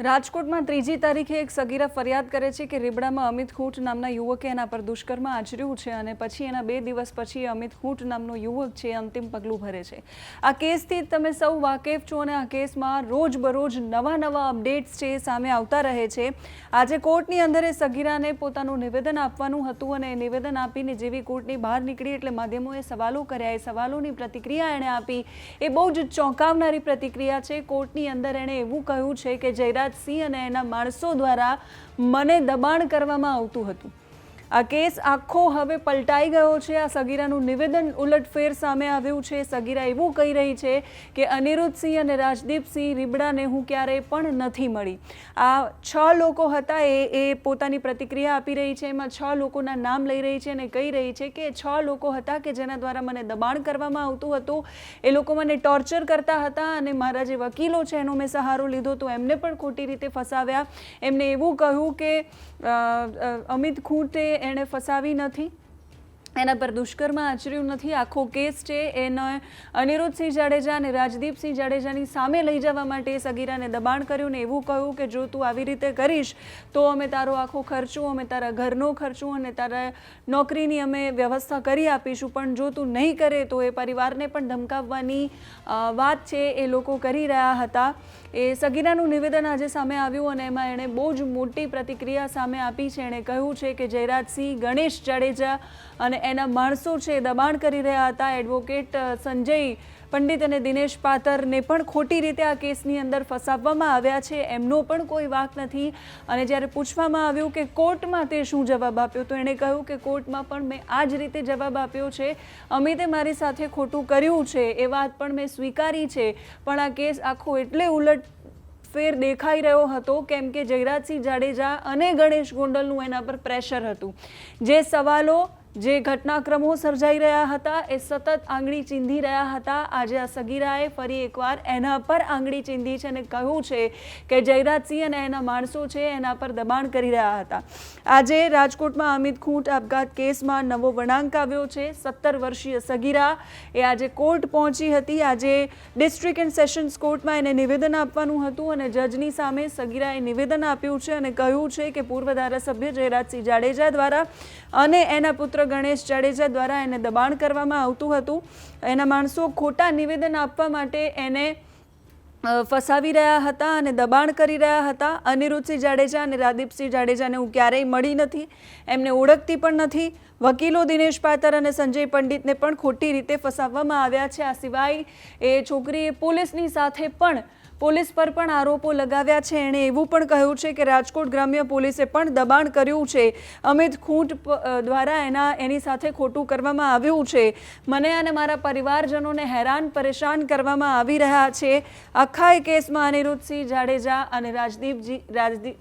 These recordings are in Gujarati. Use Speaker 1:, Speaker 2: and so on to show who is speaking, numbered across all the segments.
Speaker 1: રાજકોટમાં ત્રીજી તારીખે એક સગીરા ફરિયાદ કરે છે કે રીબડામાં અમિત ખૂંટ નામના યુવકે એના પર દુષ્કર્મ આચર્યું છે અને પછી એના બે દિવસ પછી અમિત ખૂંટ નામનો યુવક છે અંતિમ પગલું ભરે છે. આ કેસથી તમે સૌ વાકેફ છો અને આ કેસમાં રોજ બરોજ નવા નવા અપડેટ્સ છે સામે આવતા રહે છે. આજે કોર્ટની અંદર એ સગીરાને પોતાનું નિવેદન આપવાનું હતું અને એ નિવેદન આપીને જેવી કોર્ટની બહાર નીકળી એટલે માધ્યમોએ સવાલો કર્યા. એ સવાલોની પ્રતિક્રિયા એણે આપી. એ બહુ જ ચોંકાવનારી પ્રતિક્રિયા છે. કોર્ટની અંદર એણે એવું કહ્યું છે કે જયરાજસિંહ અને એના માણસો દ્વારા મને દબાણ કરવામાં આવતું હતું. આ કેસ આખો હવે પલટાઈ ગયો છે. આ સગીરાનું નિવેદન ઉલટફેર સામે આવ્યું છે. સગીરા એવું કહી રહી છે કે અનિરુદ્ધસિંહ અને રાજદીપસિંહ રીબડાને હું ક્યારેય પણ નથી મળી. આ છ લોકો હતા એ એ પોતાની પ્રતિક્રિયા આપી રહી છે. એમાં છ લોકોના નામ લઈ રહી છે અને કહી રહી છે કે છ લોકો હતા કે જેના દ્વારા મને દબાણ કરવામાં આવતું હતું. એ લોકો મને ટોર્ચર કરતા હતા અને મારા જે વકીલો છે એનો મેં સહારો લીધો તો એમને પણ ખોટી રીતે ફસાવ્યા. એમને એવું કહ્યું કે અમિત ખૂંટે એણે ફસાવી નથી? એના પર દુષ્કર્મ આચર્યું નથી. આખો કેસ છે એને અનિરુદ્ધસિંહ જાડેજા અને રાજદીપસિંહ જાડેજાની સામે લઈ જવા માટે સગીરાને દબાણ કર્યું ને એવું કહ્યું કે જો તું આવી રીતે કરીશ, તો અમે તારો આખો ખર્ચો, અમે તારા ઘરનો ખર્ચો અને તારા નોકરીની અમે વ્યવસ્થા કરી આપીશું. પણ જો તું નહીં કરે, તો એ પરિવારને પણ ધમકાવવાની વાત છે એ લોકો કરી રહ્યા હતા. એ સગીરાનું નિવેદન આજે સામે આવ્યું અને એમાં એણે બહુ જ મોટી પ્રતિક્રિયા સામે આપી છે. એણે કહ્યું છે કે જયરાજસિંહ, ગણેશ જાડેજા અને એના માણસો છે દબાણ કરી રહ્યા હતા. એડવોકેટ સંજય, પંડિત અને દિનેશ પાતરને પણ ખોટી રીતે આ કેસની અંદર ફસાવવામાં આવ્યા છે. એમનો પણ કોઈ વાંક નથી. અને જ્યારે પૂછવામાં આવ્યું કે કોર્ટમાં તે શું જવાબ આપ્યો, તો એણે કહ્યું કે કોર્ટમાં પણ મેં આ જ રીતે જવાબ આપ્યો છે. અમિતે મારી સાથે ખોટું કર્યું છે. એ વાત પણ મેં સ્વીકારી છે. પણ આ કેસ આખો એટલે ઉલટ ફેર દેખાઈ રહ્યો હતો, કેમ કે જયરાજસિંહ જાડેજા અને ગણેશ ગોંડલનું એના પર પ્રેશર હતું. જે સવાલો જે ઘટનાક્રમો સર્જાઈ રહ્યા હતા એ સતત આંગળી ચીંધી રહ્યા હતા. આજે આ સગીરાએ ફરી એકવાર એના પર આંગળી ચીંધી છે અને કહ્યું છે કે જયરાજસિંહ અને એના માણસો છે એના પર દબાણ કરી રહ્યા હતા. આજે રાજકોટમાં અમિત ખૂંટ આપઘાત કેસમાં નવો વળાંક આવ્યો છે. સત્તર વર્ષીય સગીરા એ આજે કોર્ટ પહોંચી હતી. આજે ડિસ્ટ્રિક્ટ એન્ડ સેશન્સ કોર્ટમાં એને નિવેદન આપવાનું હતું અને જજની સામે સગીરાએ નિવેદન આપ્યું છે અને કહ્યું છે કે પૂર્વ ધારાસભ્ય જયરાજસિંહ જાડેજા દ્વારા અને એના પુત્ર ગણેશ જાડેજા દ્વારા એને દબાણ કરવામાં આવતું હતું. એના માણસો ખોટા નિવેદન આપવા માટે એને ફસાવી રહ્યા હતા અને દબાણ કરી રહ્યા હતા. અનિરુદ્ધસિંહ જાડેજા અને રાદીપસિંહ જાડેજાને હું ક્યારેય મળી નથી. એમને ઓળખતી પણ નથી. વકીલો દિનેશ પાતર અને સંજય પંડિતને પણ ખોટી રીતે ફસાવવામાં આવ્યા છે. આ સિવાય એ છોકરીએ પોલીસની સાથે પણ પોલીસ પર પણ આરોપો લગાવ્યા છે. એણે એવું પણ કહ્યું છે કે રાજકોટ ગ્રામ્ય પોલીસે પણ દબાણ કર્યું છે. અમિત ખૂંટ દ્વારા એના, એની સાથે ખોટું કરવામાં આવ્યું છે. મને અને મારા પરિવારજનોને હેરાન, પરેશાન કરવામાં આવી રહ્યા છે. આખા એ કેસમાં અનિરુદ્ધસિંહ જાડેજા અને રાજદીપજી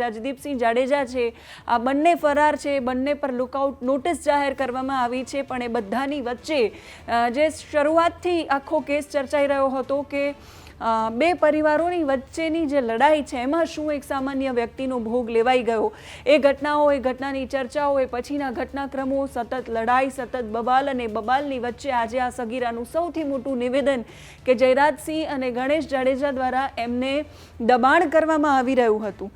Speaker 1: રાજદીપસિંહ જાડેજા છે. આ બંને ફરાર છે. બંને પર લુકઆઉટ નોટિસ જાહેર કરવામાં આવી છે. પણ એ બધાની વચ્ચે જે શરૂઆતથી આખો કેસ ચર્ચાઈ રહ્યો હતો કે બે પરિવારોની વચ્ચેની જે લડાઈ છે, એમાં શું એક સામાન્ય વ્યક્તિનો ભોગ લેવાઈ ગયો? એ ઘટનાઓ, એ ઘટનાની ચર્ચાઓ, એ પછીના ઘટનાક્રમો, સતત લડાઈ, સતત બબાલ અને બબાલની વચ્ચે આજે આ સગીરાનું સૌથી મોટું નિવેદન કે જયરાજસિંહ અને ગણેશ જાડેજા દ્વારા એમને દબાણ કરવામાં આવી રહ્યું હતું.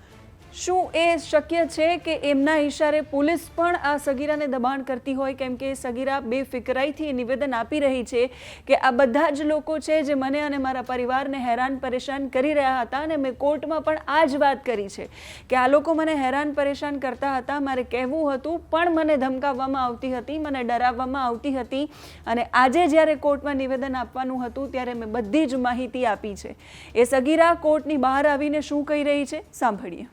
Speaker 1: શું એ શક્ય છે કે એમના ઈશારે પોલીસ પણ આ સગીરાને દબાણ કરતી હોય? કેમ કે સગીરા બેફિકરાઈથી નિવેદન આપી રહી છે કે આ બધા જ લોકો છે જે મને અને મારા પરિવારને હેરાન પરેશાન કરી રહ્યા હતા અને મેં કોર્ટમાં પણ આ જ વાત કરી છે કે આ લોકો મને હેરાન પરેશાન કરતા હતા, મારે કહેવું હતું, પણ મને ધમકાવવામાં આવતી હતી, મને ડરાવવામાં આવતી હતી અને આજે જ્યારે કોર્ટમાં નિવેદન આપવાનું હતું ત્યારે મેં બધી જ માહિતી આપી છે. એ સગીરા કોર્ટની બહાર આવીને શું કહી રહી છે? સાંભળીએ.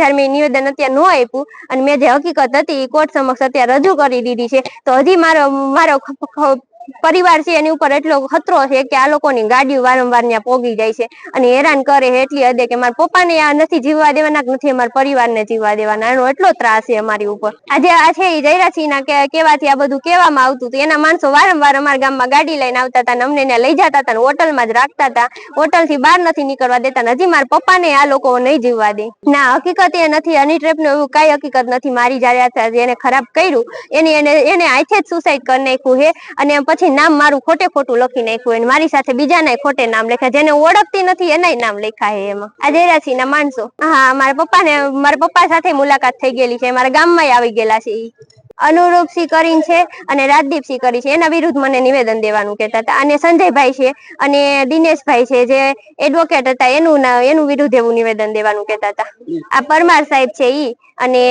Speaker 2: જ્યારે નિવેદન અત્યારે ન આપ્યું અને મેં જે હકીકત હતી એ કોર્ટ સમક્ષ અત્યારે રજૂ કરી દીધી છે. તો હજી મારો મારો પરિવાર છે, એની ઉપર એટલો ખતરો છે કે આ લોકોની ગાડીઓ વારંવાર ત્યાં પોગી જાય છે અને હેરાન કરે એટલી હદે કે મારા પપ્પાને આ નથી જીવવા દેવાના નથી અમારા પરિવારને જીવવા દેવાના. એનો એટલો ત્રાસ છે અમારી ઉપર. આજે આ છે એ જયરાસિંહના કેવાથી આ બધું કહેવામાં આવતું હતું. એના માણસો વારંવાર અમારા ગામમાં ગાડી લઈને આવતા હતા અમને ત્યાં લઈ જતા હતા હોટલમાં જ રાખતા હતા. હોટલથી બહાર નથી નીકળવા દેતા હજી મારા પપ્પાને આ લોકો નહીં જીવવા દે. ના, હકીકત એ નથી. હની ટ્રેપ એવું કઈ હકીકત નથી. મારી જયારે એને ખરાબ કર્યું, એની એને એને આથે જ સુસાઇડ કરી નાખ્યું છે. અને પછી નામ મારું ખોટે ખોટું લખી નાખ્યું અને મારી સાથે બીજાના ખોટે નામ લખ્યા, જેને ઓળખતી નથી, એનાય નામ લખ્યા છે એમાં. આ જયરાસિંહ ના માણસો. હા, મારા પપ્પાને, મારા પપ્પા સાથે મુલાકાત થઈ ગયેલી છે. મારા ગામમાં આવી ગયેલા છે અનુરૂપ સિંહ કરીને છે અને રાજદીપ સિંહ કરી છે. એના વિરુદ્ધ મને નિવેદન દેવાનું કહેતા હતા. અને સંજયભાઈ છે અને દિનેશભાઈ છે, જે એડવોકેટ હતા, એનું એનું વિરુદ્ધ એવું નિવેદન દેવાનું કહેતા હતા. આ પરમાર સાહેબ છે ઈ. અને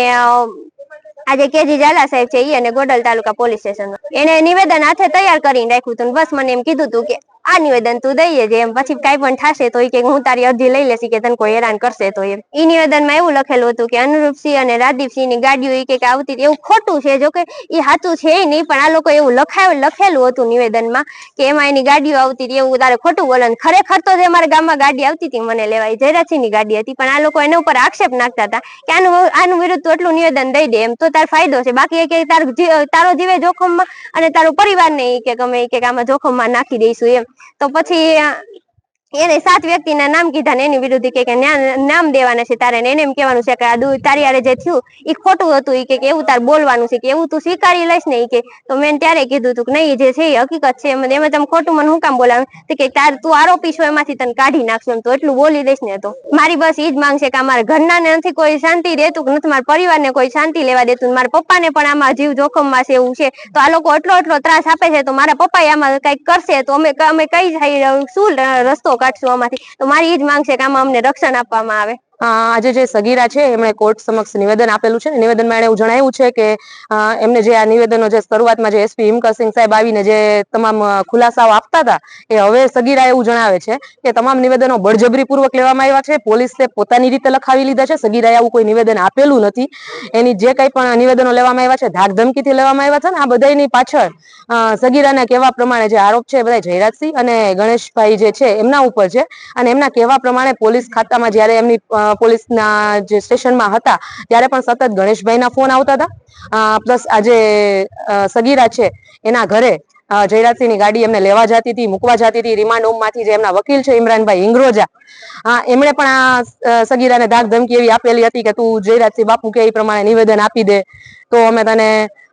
Speaker 2: આજે કેજી ઝાલા સાહેબ છે ઈ અને ગોડલ તાલુકા પોલીસ સ્ટેશન એને નિવેદન હાથે તૈયાર કરીને રાખ્યું હતું બસ મને એમ કીધું હતું કે આ નિવેદન તું દઈએ જે એમ. પછી કઈ પણ થશે તો એ કે હું તારી અરજી લઈ લેશી કે તને કોઈ હેરાન કરશે તો એમ. ઈ નિવેદનમાં એવું લખેલું હતું કે અનુરૂપસિંહ અને રાજદીપસિંહની ગાડીઓ એ કે આવતી એવું ખોટું છે જો કે ઈ સાચું છે નહીં, પણ આ લોકો એવું લખાયું લખેલું હતું નિવેદનમાં કે એમાં એની ગાડીઓ આવતી હતી. એવું તારે ખોટું બોલે ખરેખર તો જે અમારા ગામમાં ગાડી આવતી હતી મને લેવાય જયરાજસિંહની ગાડી હતી, પણ આ લોકો એના ઉપર આક્ષેપ નાખતા હતા કે આનું આનું વિરુદ્ધ તું એટલું નિવેદન દઈ દે એમ. તો તાર ફાયદો છે. બાકી એ કે તાર તારો જીવે જોખમમાં અને તારો પરિવાર ને કે ગમે કે આમાં જોખમમાં નાખી દઈશું એમ. તો પછી અ, એને સાત વ્યક્તિના નામ કીધા ને એની વિરુદ્ધ કે નામ દેવાના છે, તારે એને એમ કહેવાનું છે કે આ તારી હારે જે થયું એ ખોટું હતું એ કે એવું તાર બોલવાનું છે કે એવું તું સ્વીકારી લઈશ ને એ કે. તો મેં ત્યારે કીધું હતું કે નહીં જે છે એ હકીકત છે, એમ એમાં તમે ખોટું મને હું કામ બોલાવે? તો કે તાર, તું આરોપી છો, એમાંથી તને કાઢી નાખશું તો એટલું બોલી દઈશ ને તો. મારી બસ ઈ જ માંગ છે કે અમારા ઘરના ને નથી કોઈ શાંતિ રહેતું કે નથી, મારા પરિવારને કોઈ શાંતિ લેવા દેતું મારા પપ્પાને પણ આમાં જીવ જોખમમાં છે એવું છે. તો આ લોકો એટલો એટલો ત્રાસ આપે છે, તો મારા પપ્પા આમાં કંઈક કરશે, તો અમે અમે કઈ શું રસ્તો કાઢશું આમાંથી. તો મારી એ જ માંગ છે કે આમાં અમને રક્ષણ આપવામાં આવે.
Speaker 3: આજે જે સગીરા છે, એમણે કોર્ટ સમક્ષ નિવેદન આપેલું છે નિવેદનમાં એણે એવું જણાવ્યું છે કે એમને જે આ નિવેદનો જે શરૂઆતમાં જે એસપી હિમકરસિંહ સાહેબ આવીને જે તમામ ખુલાસાઓ આપતા હતા, એ હવે સગીરા એવું જણાવે છે કે તમામ નિવેદનો બળજબરીપૂર્વક લેવામાં આવ્યા છે, પોલીસે પોતાની રીતે લખાવી લીધા છે, સગીરાએ આવું કોઈ નિવેદન આપેલું નથી. એની જે કંઈ પણ નિવેદનો લેવામાં આવ્યા છે, ધાકધમકીથી લેવામાં આવ્યા છે ને, આ બધાની પાછળ સગીરાના કહેવા પ્રમાણે જે આરોપ છે એ બધા જયરાજસિંહ અને ગણેશભાઈ જે છે, એમના ઉપર છે. અને એમના કહેવા પ્રમાણે પોલીસ ખાતામાં જ્યારે એમની પોલીસના જે સ્ટેશનમાં હતા, ત્યારે પણ સતત ગણેશભાઈના ફોન આવતા હતા. પ્લસ આજે સગીરા છે, એના ઘરે જયરાજસિંહની ગાડી એમને લેવા જતી હતી, મૂકવા જતી હતી. રિમાન્ડ હોમમાંથી જે એમના વકીલ છે, ઇમરાનભાઈ ઇંગ્રોજા. હા એમણે પણ આ સગીરાને ધાક ધમકી એવી આપેલી હતી કે તું જયરાજસિંહ બાપુ કે એ પ્રમાણે નિવેદન આપી દે. તો અમે તને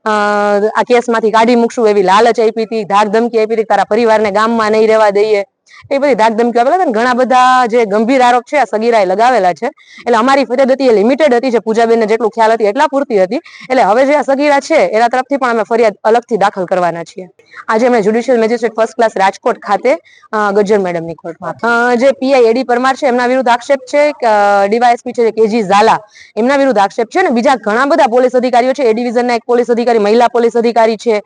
Speaker 3: આ કેસમાંથી કાઢી મૂકશું એવી લાલચ આપી હતી, ધાક ધમકી આપી હતી તારા પરિવારને ગામમાં નહીં રહેવા દઈએ. એ બધી ધાક ધમકી આપેલા હતા ઘણા બધા જે ગંભીર આરોપ છે, આ સગીરાએ લગાવેલા છે. એટલે અમારી ફરિયાદ હતી, એ લિમિટેડ હતી જે પૂજાબેનને જેટલું ખ્યાલ હતી, એટલા પૂરતી હતી. એટલે હવે જે આ સગીરા છે, એના તરફથી પણ અમે ફરિયાદ અલગથી દાખલ કરવાના છીએ. આજે અમે judicial magistrate first class Rajkot ખાતે ગજ્જર મેડમની કોર્ટમાં જે પીઆઈ એડી પરમાર છે, એમના વિરુદ્ધ આક્ષેપ છે ડીવાયએસપી છે કેજી ઝાલા, એમના વિરુદ્ધ આક્ષેપ છે ને બીજા ઘણા બધા પોલીસ અધિકારીઓ છે. એ ડિવિઝનના એક પોલીસ અધિકારી, મહિલા પોલીસ અધિકારી છે.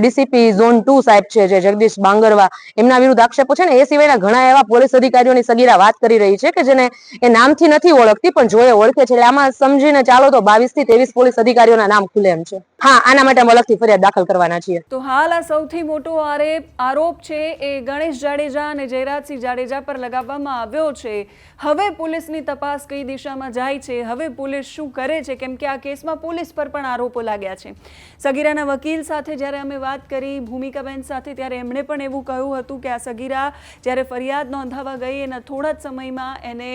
Speaker 3: ડીસીપી ઝોન ટુ સાહેબ છે, જે જગદીશ બાંગરવા, એમના વિરુદ્ધ આક્ષેપો છે ને એ સિવાયના ઘણા એવા પોલીસ અધિકારીઓની સગીરા વાત કરી રહી છે કે જેને એ નામથી નથી ઓળખતી, પણ જો એ ઓળખે છે, એટલે આમાં સમજીને ચાલો તો બાવીસથી ત્રેવીસ પોલીસ અધિકારીઓના નામ ખુલે એમ છે. હા, આના માટે અમે અલગથી ફરિયાદ દાખલ કરવાના છીએ.
Speaker 1: તો હાલ આ સૌથી મોટો આરોપ છે એ ગણેશ જાડેજા અને જયરાજસિંહ જાડેજા પર લગાવવામાં આવ્યો છે. હવે પોલીસની તપાસ કઈ દિશામાં જાય છે? હવે પોલીસ શું કરે છે? કેમ કે આ કેસમાં પોલીસ પર પણ આરોપો લાગ્યા છે. સગીરાના વકીલ સાથે જ્યારે અમે વાત કરી, ભૂમિકાબેન સાથે ત્યારે એમણે પણ એવું કહ્યું હતું કે આ સગીરા જ્યારે ફરિયાદ નોંધાવા ગઈ એના થોડા જ સમયમાં એને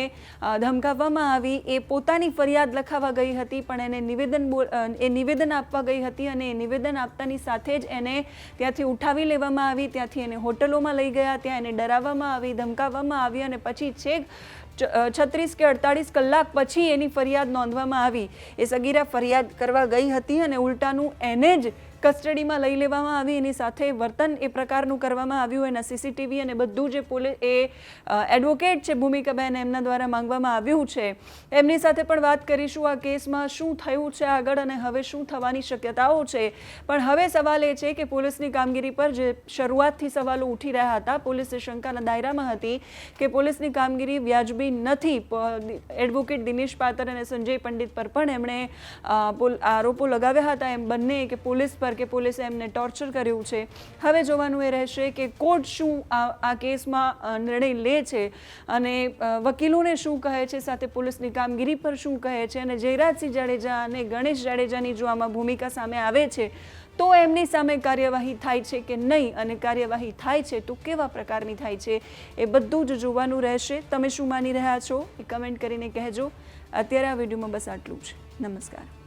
Speaker 1: ધમકાવવામાં આવી. એ પોતાની ફરિયાદ લખાવા ગઈ હતી, પણ એને નિવેદન એ નિવેદન આપવા ગઈ હતી અને એ નિવેદન આપતાની સાથે જ એને ત્યાંથી ઉઠાવી લેવામાં આવી. ત્યાંથી એને હોટલોમાં લઈ ગયા. ત્યાં એને ડરાવવામાં આવી, ધમકાવવામાં આવી અને પછી છેક છત્રીસ કે અડતાળીસ કલાક પછી એની ફરિયાદ નોંધવામાં આવી. એ સગીરા ફરિયાદ કરવા ગઈ હતી અને ઉલટાનું એને જ કસ્ટડીમાં લઈ લેવામાં આવી. એની સાથે વર્તન એ પ્રકારનું કરવામાં આવ્યું. એના સીસીટીવી અને બધું જે પોલીસ એ એડવોકેટ છે ભૂમિકાબેન, એમના દ્વારા માંગવામાં આવ્યું છે. એમની સાથે પણ વાત કરીશું આ કેસમાં શું થયું છે આગળ અને હવે શું થવાની શક્યતાઓ છે. પણ હવે સવાલ એ છે કે પોલીસની કામગીરી પર જે શરૂઆતથી સવાલો ઉઠી રહ્યા હતા, પોલીસ શંકાના દાયરામાં હતી કે પોલીસની કામગીરી વ્યાજબી નથી. એડવોકેટ દિનેશ પાતર અને સંજય પંડિત પર પણ એમણે આરોપો લગાવ્યા હતા. એમ બંને કે પોલીસ પર કે પોલીસે એમને ટોર્ચર કર્યું છે. હવે જોવાનું એ રહેશે કે કોર્ટ શું આ કેસમાં નિર્ણય લે છે અને વકીલોને શું કહે છે, સાથે પોલીસની કામગીરી પર શું કહે છે અને જયરાજસિંહ જાડેજા અને ગણેશ જાડેજાની જો આમાં ભૂમિકા સામે આવે છે, તો એમની સામે કાર્યવાહી થાય છે કે નહીં અને કાર્યવાહી થાય છે તો કેવા પ્રકારની થાય છે એ બધું જ જોવાનું રહેશે. તમે શું માની રહ્યા છો એ કમેન્ટ કરીને કહેજો. અત્યારે આ વિડીયોમાં બસ આટલું જ. નમસ્કાર.